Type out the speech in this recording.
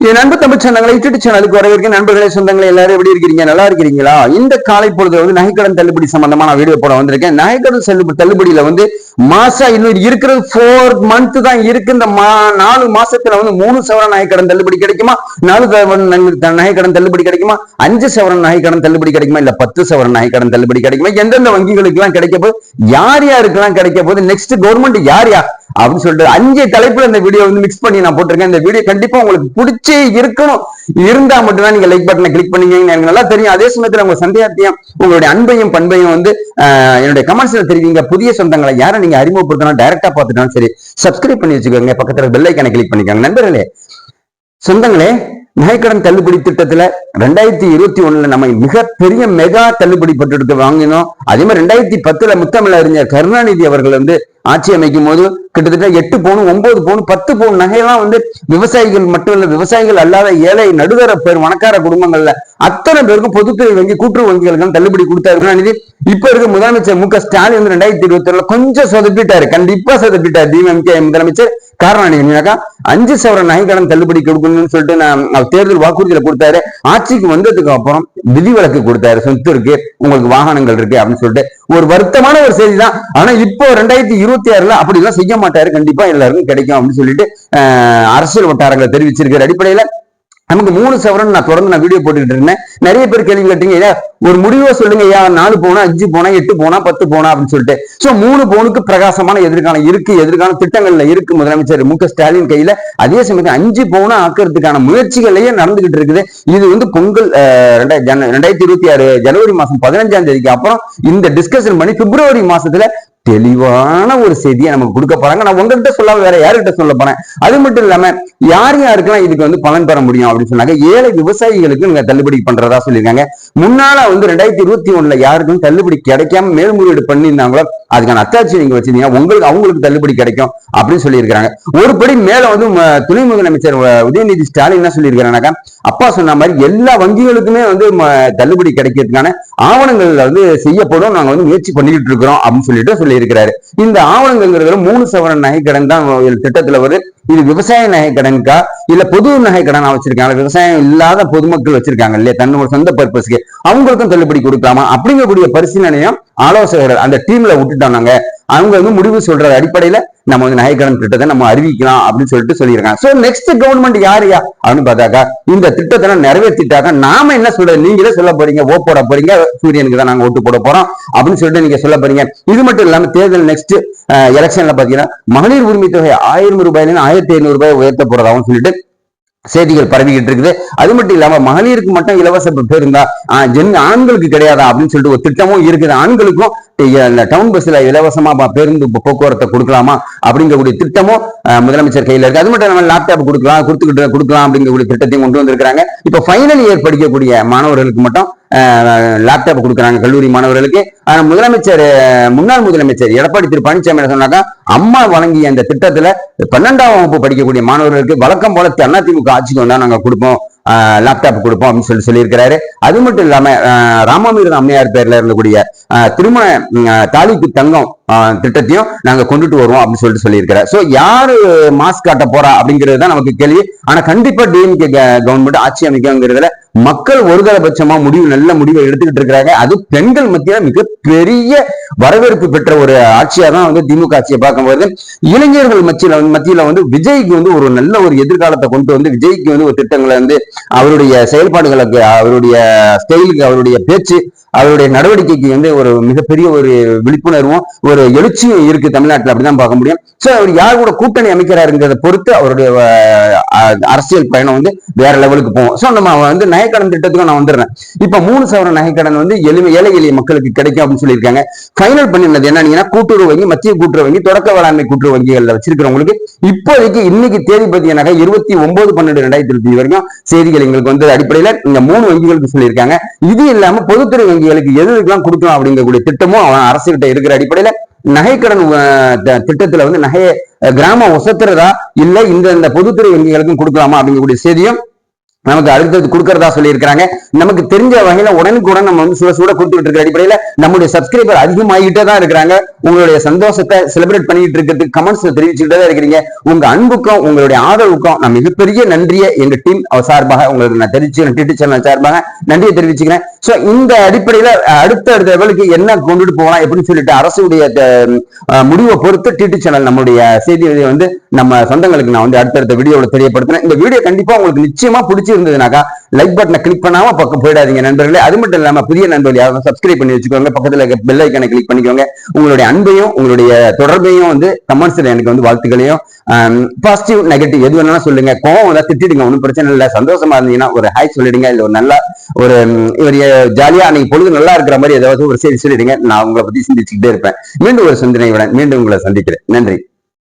என் அன்பு தமிழ் சொந்தங்களை யூடியூப் சேனலுக்கு வரவேற்க நண்பர்களே சொந்தங்களை எல்லாரும் எப்படி இருக்கிறீங்க நல்லா இருக்கிறீங்களா? இந்த காலை பொழுது வந்து நகைக்கடன் தள்ளுபடி சம்பந்தமா நான் வீடியோ போட வந்திருக்கேன். நகைக்கடன் செல்லு தள்ளுபடியில வந்து மாசா இன்னும் இருக்கிறது ஃபோர் மந்த் தான் இருக்கு. இந்த மா நாலு மாசத்துல வந்து மூணு சவரன் நகைக்கடன் தள்ளுபடி கிடைக்குமா? நாலு நகை- நகைக்கடன் தள்ளுபடி கிடைக்குமா? அஞ்சு சவரன் நகைக்கடன் தள்ளுபடி கிடைக்குமா? இல்ல பத்து சவரன் நகைக்கடன் தள்ளுபடி கிடைக்குமா? எந்தெந்த வங்கிகளுக்கு எல்லாம் கிடைக்க போகுது? யார் யாருக்கெல்லாம் கிடைக்க போகுது? நெக்ஸ்ட் கவர்மெண்ட் யார் யார்? அப்படின்னு சொல்லிட்டு அஞ்சு தலைப்புல இந்த வீடியோ வந்து மிக்ஸ் பண்ணி நான் போட்டிருக்கேன். இந்த வீடியோ கண்டிப்பா உங்களுக்கு பிடிச்சே இருக்கணும். இருந்தா மட்டும்தான் நீங்க லைக் பட்டனை கிளிக் பண்ணீங்கன்னு எனக்கு நல்லா தெரியும். அதே சமயத்துல உங்க சந்தேகத்தையும் உங்களுடைய அன்பையும் பண்பையும் வந்து என்னுடைய கமெண்ட்ஸ்ல தெரிவிங்க. புதிய சொந்தங்களை யாரை நீங்க அறிமுகப்படுத்தணும் டைரக்டா பார்த்துட்டாலும் சரி சப்ஸ்கிரைப் பண்ணி வச்சுக்கோங்க. பக்கத்துல பெல் ஐக்கனை கிளிக் பண்ணிக்கோங்க. நண்பர்களே சொந்தங்களே நகைக்கடன் தள்ளுபடி திட்டத்துல ரெண்டாயிரத்தி இருபத்தி ஒண்ணுல நம்ம மிக பெரிய மெகா தள்ளுபடி பட்டு வாங்கினோம். அதே மாதிரி ரெண்டாயிரத்தி பத்துல முத்தமிழ் அறிஞர் கருணாநிதி அவர்கள் வந்து ஆட்சி அமைக்கும் போது கிட்டத்தட்ட எட்டு பவுன் ஒன்பது பவுன் பத்து பவுன் நகையெல்லாம் வந்து விவசாயிகள் மட்டும் இல்ல விவசாயிகள் அல்லாத ஏழை நடுதர பேர் வணக்கார குடும்பங்கள்ல அத்தனை பேருக்கும் பொதுத்துறை வங்கி கூட்டுறவு வங்கிகளுக்கு தள்ளுபடி கொடுத்தாரு. இப்ப இருக்க முதலமைச்சர் மு க ஸ்டாலின் வந்து ரெண்டாயிரத்தி இருபத்தி ஒண்ணுல கொஞ்சம் சொதப்பிட்டாரு. கண்டிப்பா சொதப்பிட்டாரு. டிஎம்கே முதலமைச்சர் காரணம் என்னன்னாக்கா அஞ்சு சவரன் நகைக்கடன் தள்ளுபடி கொடுக்கணும்னு சொல்லிட்டு நான் தேர்தல் வாக்குறுதியில கொடுத்தாரு. ஆட்சிக்கு வந்ததுக்கு அப்புறம் விதிவிலக்கு கொடுத்தாரு. சொத்து இருக்கு உங்களுக்கு வாகனங்கள் இருக்கு அப்படின்னு சொல்லிட்டு. ஒரு வருத்தமான ஒரு செய்தி தான். ஆனா இப்போ ரெண்டாயிரத்தி இருபத்தி ஆறுல அப்படி எல்லாம் செய்ய மாட்டாரு. கண்டிப்பா எல்லாருக்கும் கிடைக்கும் அப்படின்னு சொல்லிட்டு அரசியல் வட்டாரங்களை தெரிவிச்சிருக்கிற அடிப்படையில நமக்கு மூணு சவரன் நான் தொடர்ந்து நான் வீடியோ போட்டுக்கிட்டு இருந்தேன். நிறைய பேர் கேள்வி கேட்டீங்க ஐயா ஒரு முடிவை சொல்லுங்க. ஐயா நாலு போனா அஞ்சு போனா எட்டு போனா பத்து போனா? அப்படின்னு சொல்லிட்டு. சோ மூணு பவுனுக்கு பிரகாசமான எதிர்காலம் இருக்கு. எதிர்கால திட்டங்கள்ல இருக்கு முதலமைச்சர் மு ஸ்டாலின் கையில. அதே சமயத்துல அஞ்சு போனா ஆக்குறதுக்கான முயற்சிகளையே நடந்துகிட்டு இருக்குது. இது வந்து பொங்கல் ரெண்டாயிரத்தி இருபத்தி ஆறு ஜனவரி மாசம் பதினஞ்சாம் தேதிக்கு அப்புறம் இந்த டிஸ்கஷன் பண்ணி பிப்ரவரி மாசத்துல தெளிவான ஒரு செய்தியை நமக்கு கொடுக்க போறாங்க. நான் உங்ககிட்ட சொல்லாம வேற யாருகிட்ட சொல்ல போறேன்? அது மட்டும் இல்லாம யார் யாருக்கெல்லாம் இதுக்கு வந்து பலன் பெற முடியும் அப்படின்னு சொன்னாங்க. ஏழை விவசாயிகளுக்கு நீங்க தள்ளுபடி பண்றதா சொல்லியிருக்காங்க. முன்னால வந்து ரெண்டாயிரத்தி இருபத்தி ஒண்ணுல யாருக்கும் தள்ளுபடி கிடைக்காம மேல்முறையீடு பண்ணியிருந்தாங்களோ அதுக்கான அத்தாட்சி நீங்க வச்சிருந்தீங்க. உங்களுக்கு அவங்களுக்கு தள்ளுபடி கிடைக்கும் அப்படின்னு சொல்லியிருக்காங்க ஒரு படி மேல வந்து துணை முதலமைச்சர் உதயநிதி ஸ்டாலின் என்ன சொல்லியிருக்காருனாக்கா அப்பா சொன்ன மாதிரி எல்லா வங்கிகளுக்குமே வந்து தள்ளுபடி கிடைக்கிறதுக்கான ஆவணங்கள் வந்து செய்யப்படும். நாங்க வந்து முயற்சி பண்ணிக்கிட்டு இருக்கிறோம் அப்படின்னு சொல்லிட்டு சொல்லியிருக்கிறாரு. இந்த ஆவணங்கள்ங்கிறது மூணு சவரன் நகைக்கடன் தான் இதுல திட்டத்துல வருது. இது விவசாய நகைக்கடனுக்கா இல்ல பொது நகைக்கடனா வச்சிருக்காங்க விவசாயம் இல்லாத பொதுமக்கள் வச்சிருக்காங்க இல்லையா? தன்னோட சொந்த பர்பஸ்க்கு. அவங்களுக்கும் தள்ளுபடி கொடுக்கலாமா? அப்படிங்கக்கூடிய பரிசீலனையும் ஆலோசகர்கள் அந்த டீம்ல விட்டுட்டோம் நாங்க அவங்க வந்து முடிவு சொல்ற அடிப்படையில நம்ம வந்து நகைக்கடன் திட்டத்தை நம்ம அறிவிக்கலாம் அப்படின்னு சொல்லிட்டு சொல்லியிருக்காங்க. ஸோ நெக்ஸ்ட் கவர்மெண்ட் யாருயா அப்படின்னு பார்த்தாக்கா இந்த திட்டத்தை நிறைவேற்றிட்டாக்க நாம என்ன சொல்றது நீங்களே சொல்ல போறீங்க? ஓ போட போறீங்க சூரியனுக்கு தான் நாங்க ஓட்டு போட போறோம் அப்படின்னு சொல்லிட்டு நீங்க சொல்ல போறீங்க. இது மட்டும் இல்லாம தேர்தல் நெக்ஸ்ட் எலெக்ஷன்ல பாத்தீங்கன்னா மகளிர் உரிமை தொகை ஆயிரம் ரூபாயிலிருந்து ஆயிரத்தி ஐநூறு ரூபாய் உயர்த்த போறதாகவும் சொல்லிட்டு செய்திகள் பரவிக்கிட்டு இருக்குது அது மட்டும் இல்லாம மகளிருக்கு மட்டும் இலவச பேருந்தா ஜென் ஆண்களுக்கு கிடையாதா அப்படின்னு சொல்லிட்டு ஒரு திட்டமும் இருக்குது. ஆண்களுக்கும் இந்த டவுன் பஸ்ல இலவசமா பேருந்து போக்குவரத்தை கொடுக்கலாமா அப்படிங்கக்கூடிய திட்டமும் முதலமைச்சர் கையில இருக்கு. அது மட்டும் நம்ம லேப்டாப் கொடுக்கலாம் கொடுத்துக்கிட்டு கொடுக்கலாம் அப்படிங்கக்கூடிய திட்டத்தையும் கொண்டு வந்திருக்காங்க இப்ப ஃபைனல் இயர் படிக்கக்கூடிய மாணவர்களுக்கு மட்டும் லேப்டாப் கொடுக்குறாங்க கல்லூரி மாணவர்களுக்கு. ஆனால் முதலமைச்சர் முன்னாள் முதலமைச்சர் எடப்பாடி திரு பழனிசாமி சொன்னாக்கா அம்மா வழங்கிய அந்த திட்டத்துல பன்னெண்டாம் வகுப்பு படிக்கக்கூடிய மாணவர்களுக்கு வழக்கம் போல அதிமுக ஆட்சிக்கு வந்தா நாங்க கொடுப்போம் லேப்டாப் கொடுப்போம் அப்படின்னு சொல்லி சொல்லியிருக்கிறாரு. அது மட்டும் இல்லாம அஹ், அம்மையார் பேர்ல இருந்தக்கூடிய திருமண தாலிக்கு தங்கம் திட்டத்தையும் நாங்க கொண்டுட்டு வருவோம் அப்படின்னு சொல்லிட்டு சொல்லியிருக்கிறார். சோ யாரு மாஸ்க் காட்ட போறா அப்படிங்கிறது தான் நமக்கு கேள்வி. ஆனா கண்டிப்பா டிஎம்கே கவர்மெண்ட் ஆட்சி அமைக்குங்கிறதுல மக்கள் ஒருதலைபட்சமா முடிவு நல்ல முடிவை எடுத்துக்கிட்டு இருக்கிறாங்க. அது பெண்கள் மத்தியில மிக பெரிய வரவேற்பு பெற்ற ஒரு ஆட்சியா தான் வந்து திமுக ஆட்சியை பார்க்கும்போது இளைஞர்கள் மத்தியில மத்தியில வந்து விஜய்க்கு வந்து ஒரு நல்ல ஒரு எதிர்காலத்தை கொண்டு வந்து விஜய்க்கு வந்து ஒரு திட்டங்களை வந்து அவருடைய செயல்பாடுகளுக்கு அவருடைய ஸ்டைலுக்கு அவருடைய பேச்சு அவருடைய நடவடிக்கைக்கு வந்து ஒரு மிகப்பெரிய ஒரு விழிப்புணர்வும் ஒரு எழுச்சியும் இருக்கு தமிழ்நாட்டில் அப்படிதான் பார்க்க முடியும். சோ அவர் யார் கூட கூட்டணி அமைக்கிறாருங்கிறத பொறுத்து அவருடைய அரசியல் பயணம் வந்து வேற லெவலுக்கு போகும். சோ நம்ம வந்து நகைக்கடன் திட்டத்துக்கும் நான் வந்துடுறேன். இப்ப மூணு சவரன் நகைக்கடன் வந்து எளிமை ஏழை எளிய மக்களுக்கு கிடைக்கும் அப்படின்னு சொல்லியிருக்காங்க. ஃபைனல் பண்ணினது என்னன்னா கூட்டுறவு வங்கி மத்திய கூட்டுறவு வங்கி தொடக்க வேளாண்மை கூட்டுறவு வங்கிகள்ல வச்சிருக்கிறவங்களுக்கு இப்போதைக்கு இன்னைக்கு தேதி பார்த்தீங்கன்னாக்கா இருபத்தி ஒன்பது பன்னெண்டு ரெண்டாயிரத்தி இருபத்தி வரைக்கும் செய்திகள் எங்களுக்கு வந்து அடிப்படையில இந்த மூணு வங்கிகளுக்கு சொல்லியிருக்காங்க. இது இல்லாம பொதுத்துறை வங்கிகளுக்கு எது எதுக்கெல்லாம் கொடுக்கலாம் அப்படிங்கக்கூடிய திட்டமும் அவன் அரசுகிட்ட இருக்கிற அடிப்படையில நகைக்கடன் திட்டத்துல வந்து நகையை கிராமம் ஒசத்துறதா இல்ல இந்த இந்த பொதுத்துறை வங்கிகளுக்கும் கொடுக்கலாமா அப்படிங்கக்கூடிய செய்தியும் நமக்கு அடுத்தது கொடுக்கறதா சொல்லியிருக்கிறாங்க. நமக்கு தெரிஞ்ச வகையில உடனுக்குடன் நம்ம வந்து சுட சுட கொடுத்துட்டு இருக்கிற அடிப்படையில நம்முடைய சப்ஸ்கிரைபர் அதிகமாகிட்டே தான் இருக்கிறாங்க. உங்களுடைய சந்தோஷத்தை செலிப்ரேட் பண்ணிட்டு இருக்கிறதுக்கு கமெண்ட்ஸ்ல தெரிவிச்சுக்கிட்டே தான் இருக்கிறீங்க. உங்க அன்புக்கும் உங்களுடைய ஆதரவுக்கும் நான் மிகப்பெரிய நன்றியை எங்க டீம் சார்பாக உங்களுக்கு நான் தெரிவிச்சுக்கிறேன் டிடி சேனல் சார்பாக நன்றியை தெரிவிச்சுக்கிறேன். சோ இந்த அடிப்படையில அடுத்த அடுத்த லெவலுக்கு என்ன கொண்டுட்டு போகலாம் எப்படின்னு சொல்லிட்டு அரசுடைய முடிவை பொறுத்து டிடி சேனல் நம்மளுடைய செய்தி வந்து நம்ம சொந்தங்களுக்கு நான் வந்து அடுத்தடுத்த வீடியோவில் தெரியப்படுத்தினேன் இந்த வீடியோ கண்டிப்பா உங்களுக்கு நிச்சயமா பிடிச்சிருந்ததுனாக்கா லைக் பட்டனை கிளிக் பண்ணாம பக்கம் போயிடாதீங்க நண்பர்களே. அது மட்டும் இல்லாம புதிய நண்பர்கள் யாரும் சப்ஸ்கிரைப் பண்ணி வச்சுக்கோங்க. பக்கத்துல பெல் ஐக்கனை கிளிக் பண்ணிக்கோங்க. உங்களுடைய அன்பையும் உங்களுடைய தொடர்பையும் வந்து கமெண்ட்ஸ்ல எனக்கு வந்து வாழ்த்துக்களையும் பாசிட்டிவ் நெகட்டிவ் எது வேணாலும் சொல்லுங்க. கோவம் வந்தா திட்டிடுங்க. ஒன்றும் பிரச்சனை இல்லை. சந்தோஷமா இருந்தீங்கன்னா ஒரு ஹாய் சொல்லிடுங்க. இல்ல ஒரு நல்லா ஒரு இவர் ஜாலியா அன்னைக்கு பொழுது நல்லா இருக்கிற மாதிரி ஏதாவது ஒரு செய்தி சொல்லிடுங்க. நான் உங்களை பத்தி சிந்திச்சுக்கிட்டே இருப்பேன். மீண்டும் ஒரு சிந்தனையுடன் மீண்டும் உங்களை சந்திக்கிறேன். நன்றி.